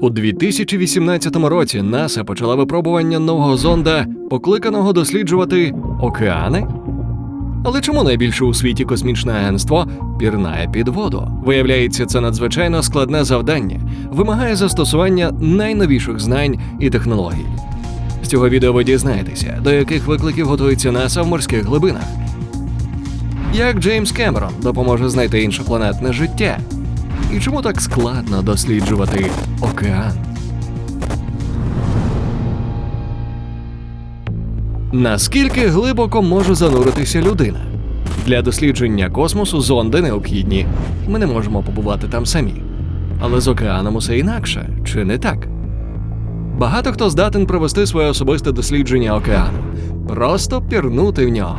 У 2018 році НАСА почала випробування нового зонда, покликаного досліджувати океани. Але чому найбільше у світі космічне агентство пірнає під воду? Виявляється, це надзвичайно складне завдання, вимагає застосування найновіших знань і технологій. З цього відео ви дізнаєтеся, до яких викликів готується НАСА в морських глибинах. Як Джеймс Кемерон допоможе знайти іншопланетне життя? І чому так складно досліджувати океан? Наскільки глибоко може зануритися людина? Для дослідження космосу зонди необхідні. Ми не можемо побувати там самі. Але з океаном усе інакше, чи не так? Багато хто здатен провести своє особисте дослідження океану, просто пірнути в нього.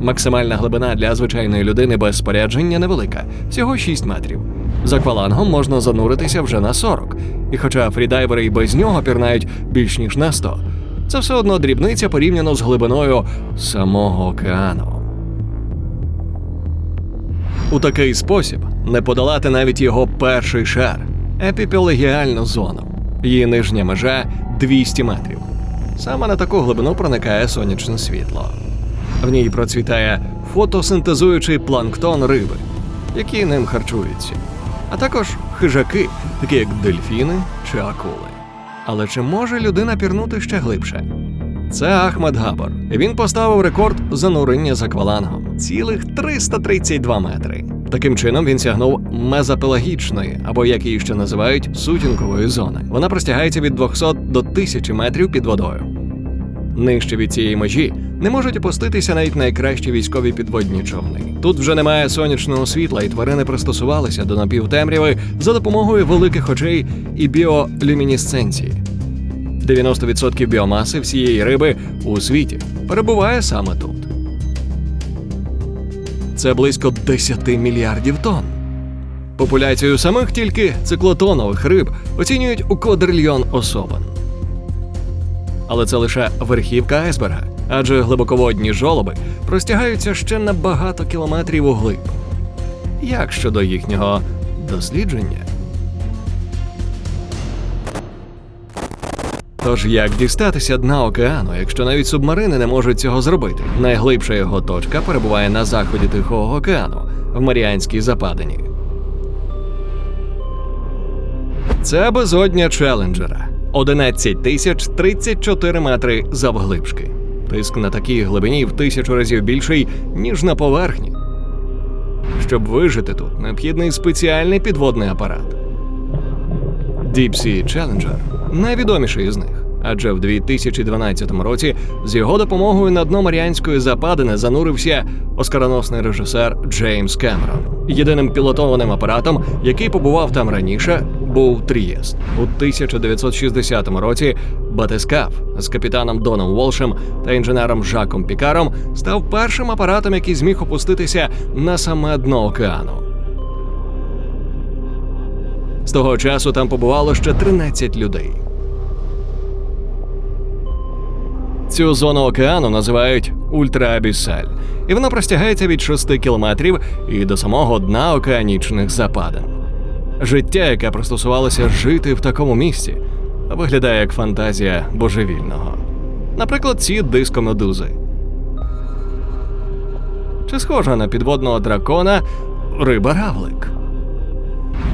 Максимальна глибина для звичайної людини без спорядження невелика, всього 6 метрів. За аквалангом можна зануритися вже на 40. І хоча фрідайвери і без нього пірнають більш ніж на 100, це все одно дрібниця порівняно з глибиною самого океану. У такий спосіб не подолати навіть його перший шар епіпелегіальну зону. Її нижня межа 200 метрів. Саме на таку глибину проникає сонячне світло. В ній процвітає фотосинтезуючий планктон риби, які ним харчуються, а також хижаки, такі як дельфіни чи акули. Але чи може людина пірнути ще глибше? Це Ахмед Габор. Він поставив рекорд занурення з аквалангом цілих 332 метри. Таким чином він сягнув мезопелагічної, або як її ще називають, сутінкової зони. Вона простягається від 200 до 1000 метрів під водою. Нижче від цієї межі не можуть опуститися навіть найкращі військові підводні човни. Тут вже немає сонячного світла, і тварини пристосувалися до напівтемряви за допомогою великих очей і біолюмінесценції. 90% біомаси всієї риби у світі перебуває саме тут. Це близько 10 мільярдів тонн. Популяцію самих тільки циклотонових риб оцінюють у квадрильйон особин. Але це лише верхівка айсберга, адже глибоководні жолоби простягаються ще на багато кілометрів углиб. Як щодо їхнього дослідження? Тож як дістатися дна океану, якщо навіть субмарини не можуть цього зробити? Найглибша його точка перебуває на заході Тихого океану в Маріанській западині. Це безодня Челенджера 11 тисяч 34 метри завглибшки. Тиск на такій глибині в тисячу разів більший, ніж на поверхні. Щоб вижити тут, необхідний спеціальний підводний апарат. Deep Sea Challenger найвідоміший із них, адже в 2012 році з його допомогою на дно Маріанської западини занурився оскароносний режисер Джеймс Кемерон. Єдиним пілотованим апаратом, який побував там раніше, був Трієст. У 1960 році Батискаф з капітаном Доном Волшем та інженером Жаком Пікаром став першим апаратом, який зміг опуститися на саме дно океану. З того часу там побувало ще 13 людей. Цю зону океану називають ультраабісаль, і вона простягається від 6 кілометрів і до самого дна океанічних западин. Життя, яке пристосувалося жити в такому місці, виглядає як фантазія божевільного. Наприклад, ці дискомедузи. Чи схожа на підводного дракона риба-равлик?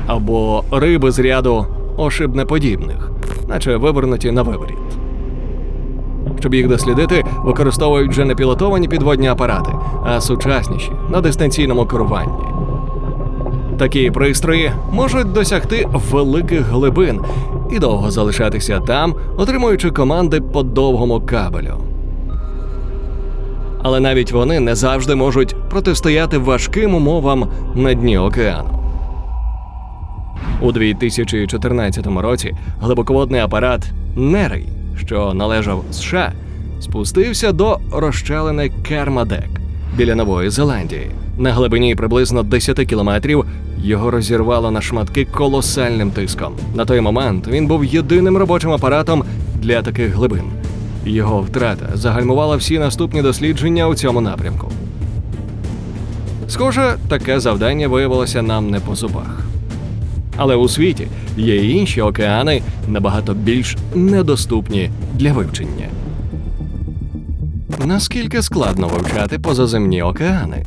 або риби з ряду ошибнеподібних, наче вивернуті на виворіт. Щоб їх дослідити, використовують вже не пілотовані підводні апарати, а сучасніші на дистанційному керуванні. Такі пристрої можуть досягти великих глибин і довго залишатися там, отримуючи команди по довгому кабелю. Але навіть вони не завжди можуть протистояти важким умовам на дні океану. У 2014 році глибоководний апарат Нерей, що належав США, спустився до розчалини Кермадек біля Нової Зеландії. На глибині приблизно 10 кілометрів його розірвало на шматки колосальним тиском. На той момент він був єдиним робочим апаратом для таких глибин. Його втрата загальмувала всі наступні дослідження у цьому напрямку. Схоже, таке завдання виявилося нам не по зубах. Але у світі є й інші океани набагато більш недоступні для вивчення. Наскільки складно вивчати позаземні океани?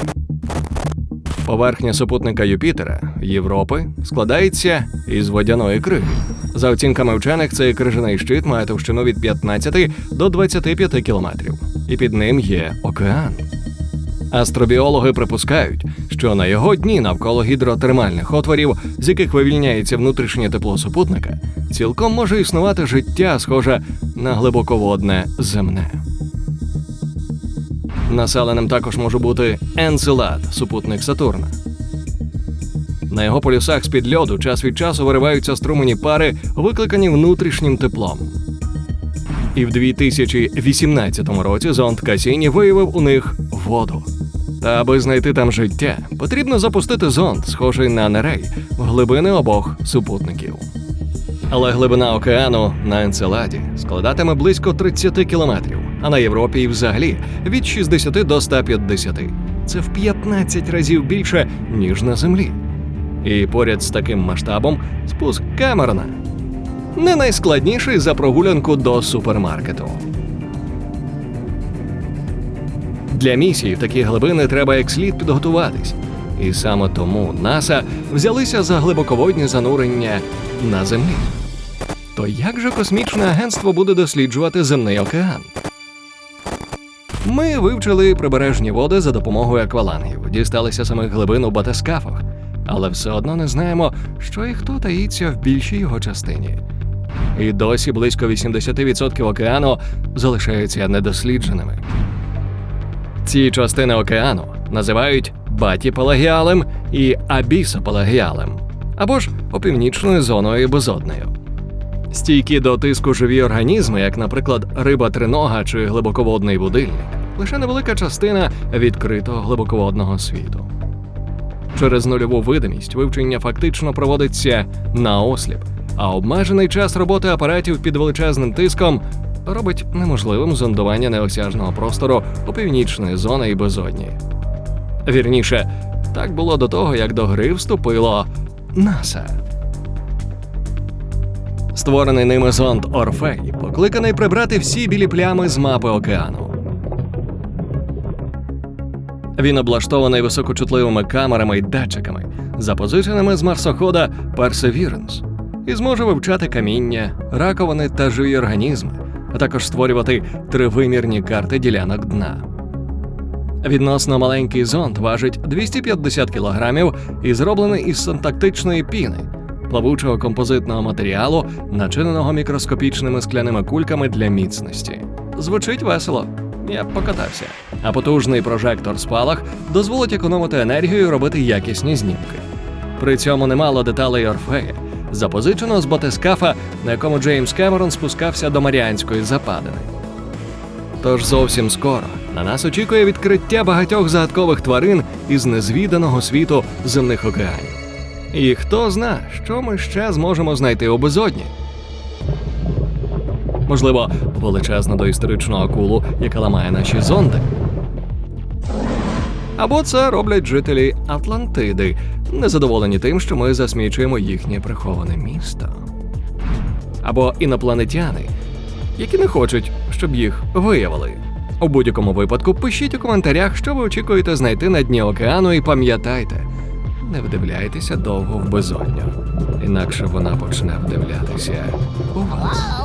Поверхня супутника Юпітера Європи складається із водяної криги. За оцінками вчених, цей крижаний щит має товщину від 15 до 25 кілометрів, і під ним є океан. Астробіологи припускають, що на його дні навколо гідротермальних отворів, з яких вивільняється внутрішнє тепло супутника, цілком може існувати життя, схоже на глибоководне земне. Населеним також може бути Енцелад, супутник Сатурна. На його полюсах з-під льоду час від часу вириваються струмені пари, викликані внутрішнім теплом. І в 2018 році зонд Касіні виявив у них воду. Та аби знайти там життя, потрібно запустити зонд, схожий на Нерей, в глибини обох супутників. Але глибина океану на Енцеладі складатиме близько 30 кілометрів, а на Європі і взагалі від 60 до 150. Це в 15 разів більше, ніж на Землі. І поряд з таким масштабом спуск Камерона не найскладніший за прогулянку до супермаркету. Для місії в такі глибини треба як слід підготуватись. І саме тому НАСА взялися за глибоководні занурення на землі. То як же космічне агентство буде досліджувати земний океан? Ми вивчили прибережні води за допомогою аквалангів, дісталися самих глибин у батискафах, але все одно не знаємо, що і хто таїться в більшій його частині. І досі близько 80% океану залишаються недослідженими. Ці частини океану називають батіпелагіалем і абісопелагіалем, або ж опівнічною зоною безоднею. Стійкі до тиску живі організми, як, наприклад, риба тринога чи глибоководний будильник, лише невелика частина відкритого глибоководного світу. Через нульову видимість вивчення фактично проводиться наосліп, а обмежений час роботи апаратів під величезним тиском робить неможливим зондування неосяжного простору у північної зони і безодні. Вірніше, так було до того, як до гри вступило НАСА. Створений ними зонд Орфей покликаний прибрати всі білі плями з мапи океану. Він облаштований високочутливими камерами й датчиками, запозиченими з марсохода Perseverance, і зможе вивчати каміння, раковини та живі організми, а також створювати тривимірні карти ділянок дна. Відносно маленький зонд важить 250 кг і зроблений із синтактичної піни, плавучого композитного матеріалу, начиненого мікроскопічними скляними кульками для міцності. Звучить весело. Я б покатався. А потужний прожектор спалах дозволить економити енергію і робити якісні знімки. При цьому немало деталей Орфея, запозичено з батискафа, на якому Джеймс Кемерон спускався до Маріанської западини. Тож зовсім скоро на нас очікує відкриття багатьох загадкових тварин із незвіданого світу земних океанів. І хто зна, що ми ще зможемо знайти у безодні. Можливо, величезну доісторичну акулу, яка ламає наші зонди. Або це роблять жителі Атлантиди, незадоволені тим, що ми засмічуємо їхнє приховане місто. Або інопланетяни, які не хочуть, щоб їх виявили. У будь-якому випадку пишіть у коментарях, що ви очікуєте знайти на дні океану, і пам'ятайте, не вдивляйтеся довго в безодню, інакше вона почне вдивлятися у вас.